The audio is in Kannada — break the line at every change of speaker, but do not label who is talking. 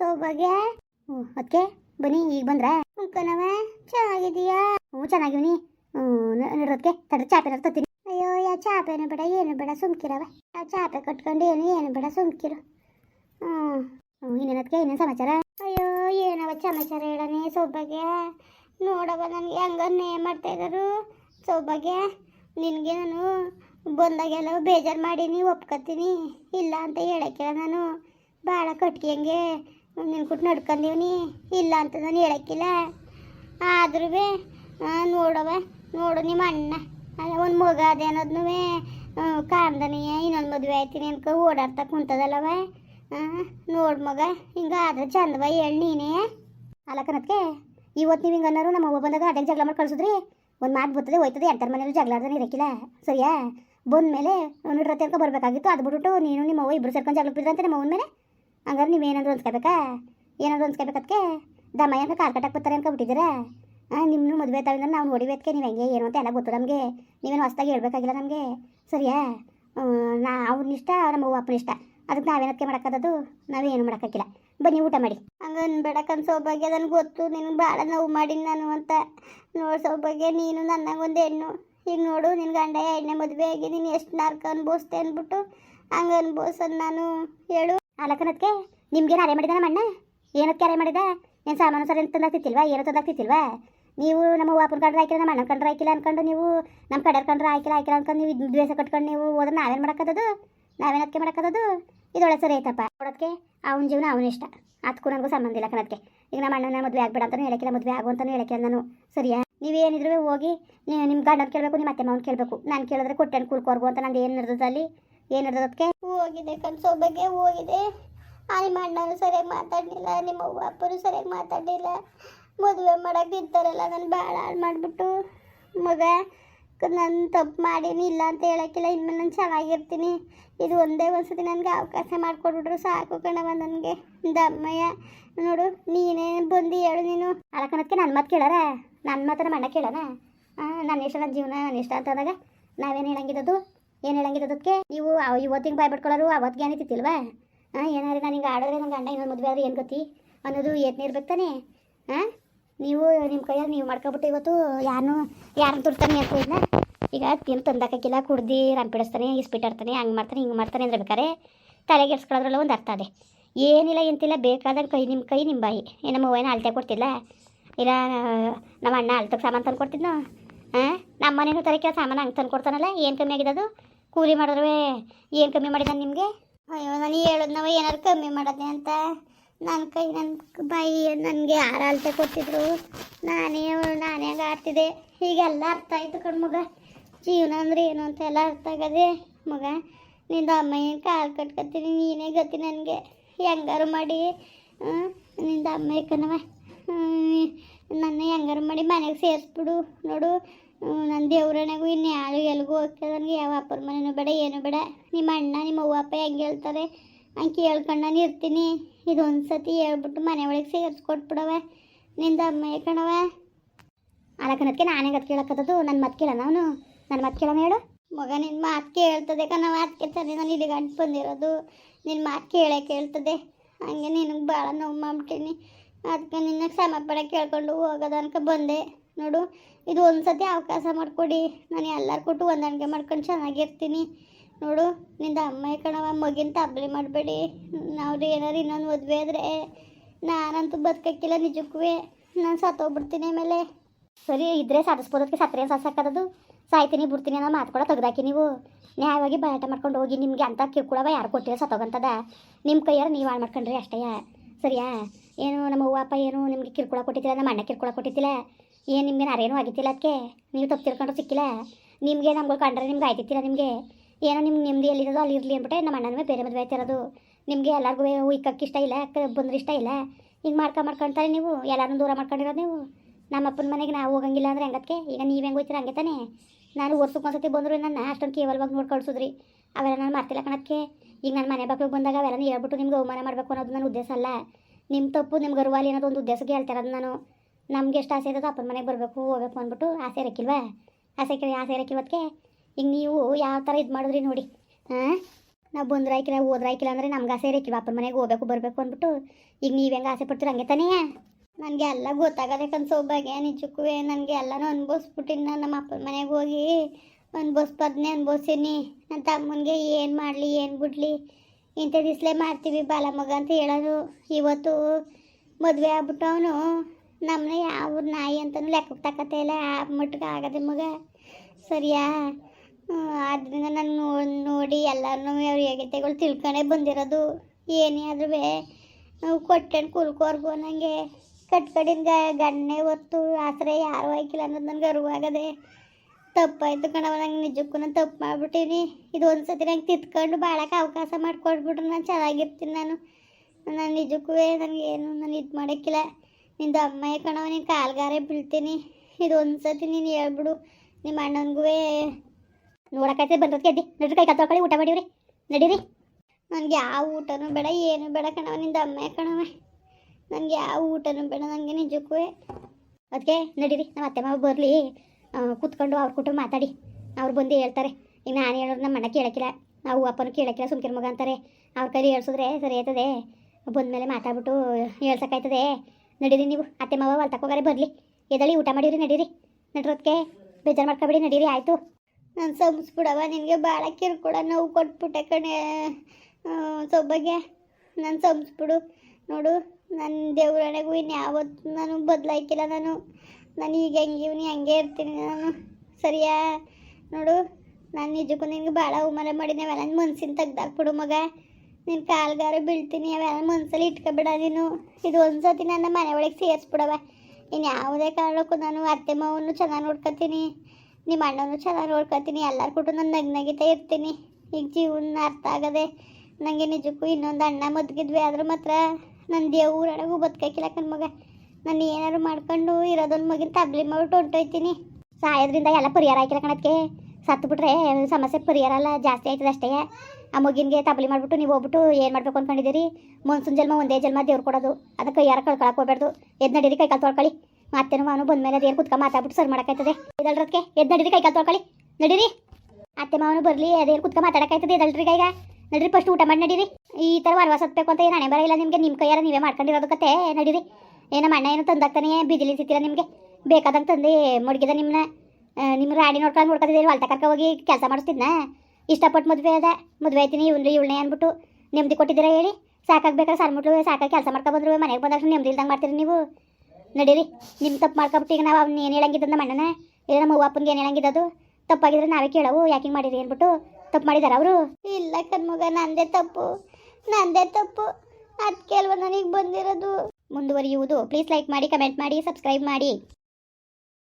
ಸೌಭಾಗ್ಯ. ಹ್ಞೂ ಅದಕ್ಕೆ ಬನ್ನಿ, ಈಗ ಬಂದ್ರ. ಕಣವ ಚೆನ್ನಾಗಿದೀಯಾ ಹ್ಞೂ ಚೆನ್ನಾಗಿವ್ನಿ. ಹ್ಞೂ ನಡೋದಕ್ಕೆ ತಡ ಚಾಪೆ ತತ್ತೀನಿ. ಅಯ್ಯೋ, ಯಾ, ಚಾಪೆನೂ ಬೇಡ, ಏನು ಬೇಡ ಸುಮ್ಕಿರವ ಆ, ಚಾಪೆ ಕಟ್ಕೊಂಡು ಏನು ಏನು ಬೇಡ, ಸುಮ್ಕಿರು. ಹ್ಞೂ ಹ್ಞೂ ಇನ್ನೇನದಕ್ಕೆ ಇನ್ನೇನು ಸಮಾಚಾರ? ಅಯ್ಯೋ ಏನವ ಸಮಾಚಾರ ಹೇಳನೆ ಸೌಭಾಗ್ಯ. ನೋಡವ ನನಗೆ ಹಂಗನ್ನೇ ಮಾಡ್ತಾ ಇದ್ದಾರು ಸೌಭಾಗ್ಯ, ನಿನಗೆ ನಾನು ಬಂದಾಗೆಲ್ಲ ಬೇಜಾರು ಮಾಡೀನಿ ಒಪ್ಕೊತೀನಿ ಇಲ್ಲ ಅಂತ ಹೇಳಕ್ಕಿಲ್ಲ ನಾನು. ಭಾಳ ಕಟ್ಕೊಂಗೆ ನಿನ್ನ ಕುಟ್ಟು ನಡ್ಕೊಂಡೀವ್ನಿ ಇಲ್ಲ ಅಂತ ನಾನು ಹೇಳಕ್ಕಿಲ್ಲ. ಆದ್ರೂ ನೋಡವ ನೋಡು ನಿಮ್ಮ ಅಣ್ಣ. ಒಂದು ಮಗ ಅದೇ ಅನ್ನೋದ್ನು ಕಾಮ್ದನಿಯ ಇನ್ನೊಂದು ಮದುವೆ ಆಯ್ತೀನಿ ಅನ್ಕೊ ಓಡಾಡ್ತಾ ಕುಂತದಲ್ಲವ. ನೋಡು ಮಗ, ಹಿಂಗೆ ಆದ್ರೆ ಚಂದವ ಹೇಳಿ ನೀನೇ. ಅಲಕನತ್ಕೆ ಇವತ್ತು ನೀವು ಹಿಂಗೆ ಅನ್ನೋರು ನಮ್ಮ ಅವ್ವ ಬಂದಾಗ ಅಡ್ಡಾಗ ಜಗಳ ಮಾಡಿ ಕಳ್ಸಿದ್ರಿ? ಒಂದು ಮಾತು ಬರ್ತದೆ ಹೋಯ್ತದೆ ಎಂಟರ ಮನೇಲಿ ಜಗಳ ಆಡ್ದಾನೆ ಇರಕ್ಕಿಲ್ಲ. ಸರಿಯಾ? ಬಂದಮೇಲೆ ನೋಡ್ರತ್ತೆ ಅನ್ಕೊ ಬರಬೇಕಾಗಿತ್ತು, ಅದು ಬಿಟ್ಬಿಟ್ಟು ನೀನು ನಿಮ್ಮ ಅವ್ವ ಇಬ್ರು ಸೇರ್ಕೊಂಡು ಜಗಳ ಬಿದ್ರಂತೆ ನಮ್ಮ ಅವನ ಮೇಲೆ. ಹಂಗಾರೆ ನೀವೇನಾದರೂ ಅನ್ಸ್ಕೋಬೇಕಾ ಏನಾದ್ರು ಅನ್ಸ್ಕೋಬೇಕದಕ್ಕೆ ದಮ್ಮ ಅಂತ ಕಾಲು ಕಟ್ಟಕ್ಕೆ ಬರ್ತಾರೆ ಅನ್ಕೊಬಿಟ್ಟಿದ್ದೀರಾ? ಹಾಂ ನಿಮ್ಮನ್ನು ಮದುವೆ ತಾವಿಂದ ನಾವು ನೋಡಿಬೇಕೆ ನೀವು ಹೆಂಗೆ, ಏನು ಅಂತ ಎಲ್ಲ ಗೊತ್ತು ನಮಗೆ. ನೀವೇನು ಹೊಸ್ದಾಗಿ ಹೇಳ್ಬೇಕಾಗಿಲ್ಲ ನಮಗೆ. ಸರಿಯಾ? ನಾ, ಅವ್ನ ಇಷ್ಟ ನಮ್ಮ ಅಪ್ಪನ ಇಷ್ಟ. ಅದಕ್ಕೆ ನಾವೇನಕ್ಕೆ ಮಾಡೋಕ್ಕದ್ದು ನಾವೇನು ಮಾಡೋಕ್ಕಾಗಿಲ್ಲ. ಬನ್ನಿ, ಊಟ ಮಾಡಿ. ಹಂಗೆ ಅನ್ಬೇಡಕ್ಕನ್ ಸೌಭಾಗ್ಯ ನನಗೆ ಗೊತ್ತು. ನಿನಗೆ ಭಾಳ ನೋವು ಮಾಡೀನಿ ನಾನು ಅಂತ. ನೋಡಿ ಸೌಭಾಗ್ಯ, ನೀನು ನನ್ನಗೊಂದು ಹೆಣ್ಣು. ಈಗ ನೋಡು ನಿನ್ನ ಗಂಡ ಎಣ್ಣೆ ಮದುವೆ ಆಗಿ ನೀನು ಎಷ್ಟು ನಾರ್ಕ ಅನ್ಬೋಸ್ತೆ ಅಂದ್ಬಿಟ್ಟು ಹಂಗೆ ಅನ್ಭವಿಸೋದು ನಾನು. ಹೇಳು. ಅಲಕನದ್ಕೆ ನಿಮ್ಗೇನು ಅರೆ ಮಾಡಿದ ನಮ್ಮ ಅಣ್ಣ ಏನಕ್ಕೆ ಅರೆ ಮಾಡಿದ? ಏನು ಸಾಮಾನು ಸರಿ ಅಂತ ಏನೋ ತಂದಾಗ್ತಿತ್ತಿಲ್ವಾ ನೀವು ನಮ್ಮ ವಾಪನ ಕಂಡ್ರೆ ಹಾಕಿಲ್ಲ, ನಮ್ಮ ಅಣ್ಣನ ಕಂಡ್ರೆ ಹಾಕಿಲ್ಲ ಅನ್ಕೊಂಡು ನೀವು ನಮ್ಮ ಕಡೆ ಕಂಡ್ರೆ ಹಾಕಿಲ್ಲ ಹಾಕಿಲ್ಲ ಅನ್ಕೊಂಡು ನೀವು ದ್ವೇಷ ಕಟ್ಕೊಂಡು ನೀವು ಹೋದ್ರೆ ನಾವೇನು ಮಾಡೋಕ್ಕದದು? ಅದಕ್ಕೆ ಮಾಡೋಕ್ಕದದು? ಇದೊಳೆ ಸರಿ ಐತಪ್ಪ ಕೊಡೋದಕ್ಕೆ ಅವನ ಜೀವನ ಅವನ ಇಷ್ಟ. ಅದಕ್ಕೂ ನನಗೂ ಸಂಬಂಧ ಇಲ್ಲ ಕಣದಕ್ಕೆ ಈಗ ನಮ್ಮ ಅಣ್ಣನ ಮದುವೆ ಆಗ್ಬೇಡ ಅಂತಲೂ ಹೇಳಕ್ಕಿಲ್ಲ, ಮದುವೆ ಆಗು ಅಂತಲೂ ಹೇಳಕ್ಕಿಲ್ಲ ನಾನು. ಸರಿಯಾ? ನೀವೇನಿದ್ರು ಹೋಗಿ ನೀವು ನಿಮ್ಮ ಗಂಡನ ಕೇಳಬೇಕು ನಿಮ್ಮ ಅತ್ತೆ ಮಾವನ ಕೇಳಬೇಕು. ನಾನು ಕೇಳಿದ್ರೆ ಕೊಟ್ಟೆನ್ ಕೂರ್ಕೋರ್ಗು ಅಂತ ನಂದು ಏನು ನಡೆದದ್ದು ಅಲ್ಲಿ ಅದಕ್ಕೆ? ಹೋಗಿದೆ ಕನ್ಸೋ ಬಗ್ಗೆ ಹೋಗಿದೆ. ನಿಮ್ಮ ಅಣ್ಣನೂ ಸರಿಯಾಗಿ ಮಾತಾಡಲಿಲ್ಲ, ನಿಮ್ಮ ಅವ್ವ ಅಪ್ಪನೂ ಸರಿಯಾಗಿ ಮಾತಾಡಲಿಲ್ಲ. ಮದುವೆ ಮಾಡೋಕೆ ನಿಂತಾರಲ್ಲ ನಾನು ಭಾಳ ಹಾಳು ಮಾಡಿಬಿಟ್ಟು, ಮಗ, ನಾನು ತಪ್ಪು ಮಾಡೀನಿ, ಇಲ್ಲ ಅಂತ ಹೇಳೋಕ್ಕಿಲ್ಲ, ಇನ್ಮೇಲೆ ನಾನು ಚೆನ್ನಾಗಿರ್ತೀನಿ. ಇದು ಒಂದೇ ಒಂದ್ಸತಿ ನನಗೆ ಅವಕಾಶ ಮಾಡಿಕೊಟ್ಬಿಟ್ರು ಸಾಕು ಕಣವ ನನಗೆ. ದಮ್ಮಯ್ಯ ನೋಡು, ನೀನೇ ಬಂದು ಹೇಳು ನೀನು. ಅಲಕನಕ್ಕೆ ನನ್ನ ಮಾತು ಕೇಳಾರ? ನನ್ನ ಮಾತ್ರ ಮಣ್ಣ ಕೇಳೋಣ ನನ್ನ ಇಷ್ಟ, ನನ್ನ ಜೀವನ, ನನ್ನ ಇಷ್ಟ ಅಂತ ಆದಾಗ ನಾವೇನು ಹೇಳಂಗಿದ್ದದು ಏನು ಹೇಳಂಗಿದ್ದದಕ್ಕೆ ನೀವು ಇವತ್ತು ಇವತ್ತಿಗೆ ಬಾಯ್ ಬಿಟ್ಕೊಳ್ಳೋರು ಅವತ್ತಿಗೆ ಏನಿತ್ತಿಲ್ವಾ ಹಾಂ ಏನಾದ್ರೆ ನಾನು ಹಿಂಗೆ ಆಡಿದ್ರೆ ನನ್ನ ಗಂಡ ಇನ್ನೊಂದು ಮದುವೆ ಆದ್ರೆ ಏನು ಗತಿ? ಅನ್ನೋದು ಎತ್ತನೇ ಇರ್ಬೇಕು ತಾನೇ ಹಾಂ ನೀವು ನಿಮ್ಮ ಕೈಯಲ್ಲಿ ನೀವು ಮಾಡ್ಕೊಬಿಟ್ಟು ಇವತ್ತು ಯಾರನ್ನು ಯಾರು ತುರ್ತಾನೆ ಅಂತ ಇಲ್ಲ. ಈಗ ತಿನ್ನು ತಂದಾಕಿಲ್ಲ ಕುಡ್ದು ರಂಪಿಡಿಸ್ತಾನೆ ಇಸ್ಪಿಟ್ಟಾಡ್ತಾನೆ ಹಂಗೆ ಮಾಡ್ತಾನೆ, ಹಿಂಗೆ ಮಾಡ್ತಾನೆ ಅಂದ್ರೆ ಬೇಕಾರೆ ತಲೆಗೆಡ್ಸ್ಕೊಳ್ಳೋದ್ರಲ್ಲ ಒಂದು ಅರ್ಥ ಅದೇ. ಏನಿಲ್ಲ, ಎಂತಿಲ್ಲ, ಬೇಕಾದಂಗೆ ಕೈ ನಿಮ್ಮ ಕೈ ನಿಮ್ಮ ಬಾಯಿ. ನಮ್ಮ ಅವ್ವನ ಅಳತೆ ಕೊಡ್ತಿಲ್ಲ ಇಲ್ಲ, ನಮ್ಮ ಅಣ್ಣ ಅಳ್ತಕ್ಕೆ ಸಾಮಾನು ತಂದು ಕೊಡ್ತಿದ್ನೋ ಹಾಂ ನಮ್ಮ ಮನೇನೂ ತರಕ್ಕೆ ಸಾಮಾನು ಹಂಗೆ ತಂದು ಕೊಡ್ತಾನಲ್ಲ ಏನು ಕಮ್ಮಿ ಆಗಿದ್ದದು ಕೂಲಿ ಮಾಡಿದ್ರೆ ಏನು ಕಮ್ಮಿ ಮಾಡಿದ ನಿಮಗೆ? ಅಯ್ಯೋ, ನಾನು ಹೇಳೋದ್ನವ ಏನಾದ್ರು ಕಮ್ಮಿ ಮಾಡೋದೆ ಅಂತ. ನನ್ನ ಕೈ ನನ್ನ ಬಾಯಿ, ನನಗೆ ಯಾರು ಅಳತೆ ಕೊಟ್ಟಿದ್ರು? ನಾನೇ ನಾನೇ ಆಡ್ತಿದ್ದೆ. ಹೀಗೆಲ್ಲ ಅರ್ಥ ಆಯ್ತು ಕಣ್ ಮಗ. ಜೀವನ ಅಂದ್ರೆ ಏನು ಅಂತ ಎಲ್ಲ ಅರ್ಥ ಆಗದೆ, ಮಗ, ನಿಂದ ಏನು ಕಾಲು ಕಟ್ಕೊತೀನಿ ನೀನೇ ಗತಿ ನನಗೆ. ಹೆಂಗಾರು ಮಾಡಿ ನಿಂದ ಅಮ್ಮ ಕಣವ ನನ್ನ ಹೆಂಗಾರು ಮಾಡಿ ಮನೆಗೆ ಸೇರಿಸ್ಬಿಡು. ನೋಡು ನನ್ನ ದೇವ್ರಣೆಗೂ ಇನ್ನು ಯಾರು ಎಲ್ಲಿಗೂ ಹೋಗ್ತದೆ ನನಗೆ. ಯಾವ ಅಪ್ಪನ ಮನೇನೂ ಬೇಡ, ಏನು ಬೇಡ. ನಿಮ್ಮ ಅಣ್ಣ, ನಿಮ್ಮ ಅವ್ವ, ಅಪ್ಪ ಹೆಂಗೆ ಹೇಳ್ತಾರೆ? ಹಂಗೆ ಕೇಳ್ಕೊಂಡು ನಾನು ಇರ್ತೀನಿ. ಇದೊಂದು ಸತಿ ಹೇಳ್ಬಿಟ್ಟು ಮನೆ ಒಳಗೆ ಸೇರಿಸ್ಕೊಟ್ಬಿಡವ ನಿಂದ ಅಮ್ಮ ಕಣವ ಅಲಕ್ಕನದಕ್ಕೆ ನಾನೇ ಅದು ಕೇಳಕ್ಕದ್ದು ನನ್ನ ಮಾತು ಕೇಳೋಣ ಅವನು? ನನ್ನ ಮಾತು ಕೇಳೋಣ ಹೇಳು? ಮಗ ನಿನ್ನ ಮಾತು ಕೇಳ್ತದೆ ಕಣ ಮಾತು ತಾನೇ ನಾನು ಇಲ್ಲಿ ಗಂಟು ಬಂದಿರೋದು. ನಿನ್ನ ಮಾತು ಕೇಳೇ ಕೇಳ್ತದೆ. ಹಂಗೆ ನಿನಗೆ ಭಾಳ ನೋವು ಮಾಡ್ಬಿಟ್ಟಿನಿ. ಅದಕ್ಕೆ ನಿನ್ನ ಕ್ಷಮ ಪಡ ಕೇಳ್ಕೊಂಡು ಹೋಗೋದು ಅನ್ಕ ಬಂದೆ. ನೋಡು, ಇದು ಒಂದು ಸತಿ ಅವಕಾಶ ಮಾಡಿಕೊಡಿ. ನಾನು ಎಲ್ಲರೂ ಕೊಟ್ಟು ಹೊಂದಾಣಿಕೆ ಮಾಡ್ಕೊಂಡು ಚೆನ್ನಾಗಿರ್ತೀನಿ. ನೋಡು, ನಿಂದ ಅಮ್ಮ ಕಣವ ಮಗಿನ ತಬ್ಬಲಿ ಮಾಡಬೇಡಿ. ನಾವು ಏನಾರು ಇನ್ನೊಂದು ಮದುವೆ ಆದರೆ ನಾನಂತೂ ಬದುಕಕ್ಕಿಲ್ಲ ನಿಜಕ್ಕೂ ನಾನು ಸತ್ತೋಗ್ಬಿಡ್ತೀನಿ ಆಮೇಲೆ. ಸರಿ, ಇದ್ರೆ ಸಾಧಿಸ್ಬೋದಕ್ಕೆ ಸತ್ರೆ ಸಾಕದು ಸಾಯ್ತೀನಿ, ಬಿಡ್ತೀನಿ ಅನ್ನೋ ಮಾತು ಕೂಡ ತೆಗ್ದಾಕಿ ನೀವು. ನ್ಯಾಯವಾಗಿ ಬಯಾಟ ಮಾಡ್ಕೊಂಡು ಹೋಗಿ, ನಿಮಗೆ ಅಂತ ಕಿರ್ಕೊಳವ ಯಾರು ಕೊಟ್ಟಿರ ಸತ್ತೋಗಂತದ? ನಿಮ್ಮ ಕೈಯಾರ ನೀವು ಹಾಳು ಮಾಡ್ಕೊಂಡ್ರಿ ಅಷ್ಟೇ. ಸರಿಯಾ? ಏನು, ನಮ್ಮ ಅವ್ವ, ಅಪ್ಪ ಏನು ನಿಮಗೆ ಕಿರ್ಕುಳ ಕೊಟ್ಟಿದ್ದಿಲ್ಲ, ನಮ್ಮ ಅಣ್ಣ ಕಿರ್ಕೊಳ ಕೊಟ್ಟಿದ್ದಿಲ್ಲ? ಏನು ನಿಮ್ಗೆ ಅರೇನು ಆಗಿತ್ತಿಲ್ಲ ಅದಕ್ಕೆ ನೀವು ತಪ್ಪು ತಿಳ್ಕೊಂಡ್ರು ಸಿಕ್ಕಿಲ್ಲ? ನಿಮಗೆ ನಮ್ಗಳು ಕಂಡ್ರೆ ನಿಮ್ಗೆ ಆಯ್ತಿತ್ತಿಲ್ಲ ನಿಮಗೆ? ಏನೋ ನಿಮ್ಗೆ ನೆಮ್ಮದಿ ಎಲ್ಲಿರೋದು ಅಲ್ಲಿ ಇರಲಿ ಅಂದ್ಬಿಟ್ಟೆ ನಮ್ಮ ಅಣ್ಣನ ಬೇರೆ ಮದುವೆ ಆಯ್ತಿರೋದು ನಿಮಗೆ ಎಲ್ಲರಿಗೂ ಇಕ್ಕಕ್ಕೆ ಇಷ್ಟ ಇಲ್ಲ ಬಂದ್ರೆ ಇಷ್ಟ ಇಲ್ಲ? ಹಿಂಗೆ ಮಾಡ್ಕೊ ಮಾಡ್ಕೊಳ್ತಾರೆ ನೀವು ಎಲ್ಲರೂ ದೂರ ಮಾಡ್ಕೊಂಡಿರೋದು ನೀವು. ನಮ್ಮ ಅಪ್ಪನ ಮನೆಗೆ ನಾವು ಹೋಗಂಗಿಲ್ಲ ಅಂದ್ರೆ ಹೆಂಗತ್ಕೆ ಈಗ ನೀವು ಹೆಂಗೆ ಹೋಗ್ತೀರ ಹಂಗೆ ತಾನೇ? ನಾನು ವರ್ಷಕ್ಕೆ ಒಂದ್ಸತಿ ಬಂದರು ನನ್ನ ಅಷ್ಟೊಂದು ಕೇವಲವಾಗಿ ನೋಡಿ ಕಳ್ಸಿದ್ರಿ ಅವೆಲ್ಲ ನಾನು ಮಾಡ್ತಿಲ್ಲ ಕಣಕ್ಕೆ ಈಗ ನನ್ನ ಮನೆ ಬಾಕ್ಲಿಗೆ ಬಂದಾಗ ಅವೆಲ್ಲ ಹೇಳ್ಬಿಟ್ಟು ನಿಮ್ಗೆ ಅವಮಾನ ಮಾಡಬೇಕು ಅನ್ನೋದು ನನ್ನ ಉದ್ದೇಶ ಅಲ್ಲ. ನಿಮ್ಮ ತಪ್ಪು, ನಿಮ್ಗೆ ಅರುವಾಲಿ ಅನ್ನೋದು ಒಂದು ಉದ್ದೇಶಕ್ಕೆ ಹೇಳ್ತಿರೋದು ನಾನು. ನಮ್ಗೆ ಎಷ್ಟು ಆಸೆ ಇರೋದು ಅಪ್ಪನ ಮನೆಗೆ ಬರಬೇಕು, ಹೋಗ್ಬೇಕು ಅಂದ್ಬಿಟ್ಟು ಆಸೆ ಇರಕ್ಕಿಲ್ವಾ? ಆಸೆ ಆಸೆ ಇರಕ್ಕಿವತ್ಕೆ ಈಗ ನೀವು ಯಾವ ಥರ ಇದು ಮಾಡಿದ್ರಿ ನೋಡಿ. ಹಾಂ ನಾವು ಬಂದ್ರೆ ಆಯ್ಕಿಲ್ಲ ಆಯ್ಕಿಲ್ಲ ಅಂದರೆ ನಮ್ಗೆ ಆಸೆ ಇರಕ್ಕಿಲ್ಲ ಅಪ್ಪನ ಮನೆಗೆ ಹೋಗ್ಬೇಕು, ಬರಬೇಕು ಅಂದ್ಬಿಟ್ಟು ಈಗ ನೀವು ಹೆಂಗೆ ಆಸೆ ಪಡ್ತೀರ ಹಂಗೆ ತಾನೇ? ನನಗೆ ಎಲ್ಲ ಗೊತ್ತಾಗದೆ ಕನ್ಸೋಬಾಗೆ ನಿಜಕ್ಕೂ ನನಗೆ ಎಲ್ಲನೂ ಅನ್ಭವಿಸ್ಬಿಟ್ಟಿನಿ ನಮ್ಮ ಅಪ್ಪನ ಮನೆಗೆ ಹೋಗಿ. ಅನ್ಭವಿಸ್ಬಾರ್ದನ್ನೇ ಅನುಭವಿಸಿನಿ. ನನ್ನ ತಮ್ಮನಿಗೆ ಏನು ಮಾಡಲಿ, ಏನು ಬಿಡಲಿ? ಇಂಥ ದಿಸ್ಲೇ ಮಾಡ್ತೀವಿ ಬಾಲಮಗ ಅಂತ ಹೇಳೋದು. ಇವತ್ತು ಮದುವೆ ಆಗ್ಬಿಟ್ಟು ಅವನು ನಮ್ಮನ್ನ ಯಾವ ನಾಯಿ ಅಂತಲೂ ಲೆಕ್ಕಕ್ಕೆ ತಕ್ಕತ್ತೆ ಇಲ್ಲ, ಆ ಮಟ್ಟಿಗೆ ಆಗದೆ ಮಗ. ಸರಿಯಾ? ಆದ್ದರಿಂದ ನಾನು ನೋಡಿ ನೋಡಿ ಎಲ್ಲರೂ ಅವ್ರ ಯೋಗ್ಯತೆಗಳು ತಿಳ್ಕೊಂಡೇ ಬಂದಿರೋದು. ಏನೇ ಆದ್ರೂ ನಾವು ಕೊಟ್ಟೆಣ್ಣು ಕುಲ್ಕೋರ್ಗು ನನಗೆ ಕಟ್ಕಡಿನ ಗಣ್ಣೆ ಹೊತ್ತು ಆಸರೆ ಯಾರೂ ಆಯ್ಕಿಲ್ಲ ಅನ್ನೋದು ನನಗೆ ಅರಿವಾಗದೆ ತಪ್ಪಾಯ್ತು ಕಣವ ನಂಗೆ ನಿಜಕ್ಕೂ ನಾನು ತಪ್ಪು ಮಾಡ್ಬಿಟ್ಟೀನಿ. ಇದು ಒಂದು ಸತಿ ನಂಗೆ ತಿತ್ಕೊಂಡು ಬಾಳಕ್ಕೆ ಅವಕಾಶ ಮಾಡಿಕೊಟ್ಬಿಟ್ರೆ ನಾನು ಚೆನ್ನಾಗಿರ್ತೀನಿ ನಾನು. ನಾನು ನಿಜಕ್ಕೂ ನನಗೇನು, ನಾನು ಇದು ಮಾಡೋಕ್ಕಿಲ್ಲ. ನಿಂದು ಅಮ್ಮ ಕಣವ ನೀನು ಕಾಲ್ಗಾರೆ ಬೀಳ್ತೀನಿ. ಇದು ಒಂದ್ಸತಿ ನೀನು ಹೇಳ್ಬಿಡು ನಿಮ್ಮ ಅಣ್ಣನಿಗೂ ನೋಡಕೈತೆ ಬಂದದ್ಕೆ ಎದ್ದಿ. ನಡ್ರಿ ಕೈ ಕತ್ತೊಳ್ಕೊಳ್ಳಿ ಊಟ ಮಾಡಿವ್ರಿ. ನಡೀರಿ. ನನಗೆ ಯಾವ ಊಟನೂ ಬೇಡ, ಏನು ಬೇಡ ಕಣವ ನಿಂದ ಅಮ್ಮ ಕಣವ ನನಗೆ ಯಾವ ಊಟನೂ ಬೇಡ ನನಗೆ ನಿಜಕ್ಕೂ ಅದಕ್ಕೆ ನಡೀರಿ ನಮ್ಮ ಅತ್ತೆ ಮಾವ ಬರಲಿ. ಕೂತ್ಕೊಂಡು ಅವ್ರ ಕುಟುಂಬ ಮಾತಾಡಿ. ಅವ್ರು ಬಂದು ಹೇಳ್ತಾರೆ. ಈಗ ನಾನು ಹೇಳೋರು ನಮ್ಮ ಅಣ್ಣ ಕೇಳಕ್ಕಿಲ್ಲ ನಾವು ಅಪ್ಪನೂ ಕೇಳಕ್ಕಿಲ್ಲ ಸುಮ್ಕಿರ ಮಗ ಅಂತಾರೆ. ಅವ್ರ ಕೈಲಿ ಹೇಳ್ಸಿದ್ರೆ ಸರಿ ಆಯ್ತದೆ. ಬಂದಮೇಲೆ ಮಾತಾಡ್ಬಿಟ್ಟು ಹೇಳ್ಸಕ್ಕಾಯ್ತದೆ. ನಡೀರಿ ನೀವು. ಅತ್ತೆ ಮಾವ ಅಲ್ಲಿ ತಕೋಗಾರೆ ಬರಲಿ. ಎದಳಿ ಊಟ ಮಾಡಿರಿ, ನಡೀರಿ. ನಡ್ರೋದಕ್ಕೆ ಬೇಜಾರು ಮಾಡ್ಕೊಬೇಡಿ, ನಡೀರಿ, ಆಯಿತು. ನಾನು ಸಂಸ್ಬಿಡವ ನಿನಗೆ ಭಾಳ ಕೂಡ ನೋವು ಕೊಟ್ಬಿಟ್ಟೆ ಕಣೆ. ಸೊಬ್ಬಗೆ ನಾನು ಸಂಸ್ಬಿಡು. ನೋಡು ನನ್ನ ದೇವ್ರಣೆಗೂ ಇನ್ಯಾವತ್ತು ನಾನು ಬದಲಾಯ್ಕಿಲ್ಲ ನಾನು. ನಾನು ಈಗ ಹೆಂಗಿವ್ನಿ ಹಂಗೆ ಇರ್ತೀನಿ ನಾನು. ಸರಿಯಾ? ನೋಡು, ನಾನು ನಿಜಕ್ಕೂ ನಿನಗೆ ಭಾಳ ಅವಮಾನ ಮೇಲೆ ನನ್ನ ಮನ್ಸಿನ ತೆಗ್ದಾಕ್ಬಿಡು ಮಗ. ನಿನ್ನ ಕಾಲ್ಗಾರ ಬೀಳ್ತೀನಿ, ಅವೆಲ್ಲ ಮನ್ಸಲ್ಲಿ ಇಟ್ಕೊಬೇಡ ನೀನು. ಇದು ಒಂದ್ಸತಿ ನನ್ನ ಮನೆ ಒಳಗೆ ಸೇರಿಸ್ಬಿಡವ. ಇನ್ನು ಯಾವುದೇ ಕಾರಣಕ್ಕೂ ನಾನು ಅತ್ತೆ ಮಾವನ್ನು ಚೆನ್ನಾಗಿ ನೋಡ್ಕೊತೀನಿ ನಿಮ್ಮ ಅಣ್ಣನೂ ಚೆನ್ನಾಗಿ ನೋಡ್ಕೊತೀನಿ, ಎಲ್ಲರ ಕೂಡ ನಾನು ನಗ್ ನಗಿತಾ ಇರ್ತೀನಿ. ಈಗ ಜೀವನ ಅರ್ಥ ಆಗದೆ ನನಗೆ ನಿಜಕ್ಕೂ ಇನ್ನೊಂದು ಅಣ್ಣ ಮದ್ಗಿದ್ವಿ ಆದ್ರೆ ಮಾತ್ರ ನನ್ನ ದೇವ್ರೊಳಗೂ ಬದುಕಕ್ಕಿಲ್ಲ ಕಣ್ ಮಗ. ನಾನು ಏನಾದ್ರು ಮಾಡ್ಕೊಂಡು ಇರೋದೊಂದು ಮಗಿನ ತಬ್ಲಿ ಮಾಡ್ಬಿಟ್ಟು ಹೊಂಟೋಯ್ತೀನಿ ಸಾಯೋದ್ರಿಂದ ಎಲ್ಲ ಪರಿಹಾರ ಆಯ್ಕಿಲ್ಲ ಕಣಕ್ಕೆ ಸತ್ತು ಬಿಟ್ರೆ ಸಮಸ್ಯೆ ಪರಿಹಾರ ಅಲ್ಲ ಜಾಸ್ತಿ ಆಯ್ತದೆ ಅಷ್ಟೇ ಆ ಮಗಿನ್ಗೆ ತಬಲಿ ಮಾಡ್ಬಿಟ್ಟು ನೀವು ಹೋಗ್ಬಿಟ್ಟು ಏನು ಮಾಡಬೇಕು ಅಂದ್ಕೊಂಡಿದ್ದೀರಿ ಮನ್ಸೂನ್ ಜನ್ಮ ಒಂದೇ ಜನ್ಮ ದೇವ್ರು ಕೊಡೋದು. ಅದಕ್ಕೆ ಯಾರು ಕಳ್ಕೊಳಕ್ ಹೋಗ್ಬಾರ್ದು. ಎದ್ ನಡೀರಿ ಕೈ ಕಾಲು ತೊಳ್ಕೊಳ್ಳಿ. ಬಂದ ಅವನು ಬಂದ್ಮೇಲೆ ಅದೇನು ಕುತ್ಕ ಮಾತಾಡ್ಬಿಟ್ಟು ಸರ್ ಮಾಡೋಕ್ಕಾಯ್ತದೆ. ಇದಲ್ರದಕ್ಕೆ ಎದ್ ನಡೀರಿ ಕೈ ಕಾಲು ತೊಳ್ಕೊಳ್ಳಿ. ನಡೀರಿ. ಅತ್ತೆ ಮಾವನು ಬರಲಿ ಅದೇನು ಕುತ್ಕ ಮಾತಾಡೋಕ್ಕಾಯ್ತದೆ ಇದಲ್ರಿ ಈಗ ನಡೀರಿ ಫಸ್ಟ್ ಊಟ ಮಾಡಿ ನಡೀರಿ. ಈ ಥರ ವಾರ ವಸತ್ಬೇಕು ಅಂತ ಏನು ಹಣೆ ಬರ ಇಲ್ಲ ನಿಮಗೆ? ನಿಮ್ಮ ಕೈಯಾರ ನೀವೇ ಮಾಡ್ಕೊಂಡಿರೋದು ಕತೆ. ನಡೀರಿ. ಏನೋ ಮಣ್ಣ ಏನೋ ತಂದಾಗ್ತಾನೆ, ಬಿದಿಲಿ ಸಿಕ್ಕಿರ ನಿಮಗೆ? ಬೇಕಾದಂಗೆ ತಂದು, ಮುಡ್ಗಿದೆ ನಿಮ್ಮನ್ನ ನಿಮ್ಮ ರಾಡಿ ನೋಡ್ಕೊಂಡು ನೋಡ್ಕೊತಿದ್ದೀರಿ, ಹೊಲ್ತ ಕರ್ಕ ಹೋಗಿ ಕೆಲಸ ಮಾಡಿಸ್ತಿದ್ನ? ಇಷ್ಟಪಟ್ಟು ಮದುವೆ ಅದ. ಮದುವೆ ಆಯ್ತೀನಿ ಇವ್ನು ಇವಳನ್ನೇ ಅಂದ್ಬಿಟ್ಟು ನೆಮ್ಮದಿ ಕೊಟ್ಟಿದ್ದೀರಾ ಹೇಳಿ. ಸಾಕಾಗಬೇಕಾದ್ರೆ ಸರ್ ಮುಟ್ಲು ಸಾಕಾಗಿ ಕೆಲಸ ಮಾಡ್ಕೊ ಬಂದ್ರು. ಮನೆಗೆ ಬಂದಾಗ ನೆಮ್ಮದಿ ಇಲ್ದಂಗೆ ಮಾಡ್ತೀರಿ ನೀವು. ನಡೀರಿ. ನಿಮ್ಮ ತಪ್ಪು ಮಾಡ್ಕೊಬಿಟ್ಟು ಈಗ ನಾವು ಅವ್ನು ಏನು ಹೇಳಂಗಿದ್ದ ಮಣ್ಣನ ಅಣ್ಣನ ಇಲ್ಲ ನಮ್ಮ ಅವ್ವ ಅಪ್ಪನಿಗೆ ಏನು ಹೇಳಂಗಿದ್ದದು ತಪ್ಪಾಗಿದ್ರೆ ನಾವೇ ಕೇಳವು ಯಾಕೆ ಮಾಡಿರಿ ಅಂದ್ಬಿಟ್ಟು ತಪ್ಪು ಮಾಡಿದಾರ ಅವರು? ಇಲ್ಲ ಕಣ್ಮಗ ನಂದೇ ತಪ್ಪು. ನಂದೇ ತಪ್ಪು. ಅದಕ್ಕೆ ಅಲ್ವ ನನಗೆ ಬಂದಿರೋದು. ಮುಂದುವರಿಯುವುದು. ಪ್ಲೀಸ್ ಲೈಕ್ ಮಾಡಿ ಕಮೆಂಟ್ ಮಾಡಿ ಸಬ್ಸ್ಕ್ರೈಬ್ ಮಾಡಿ.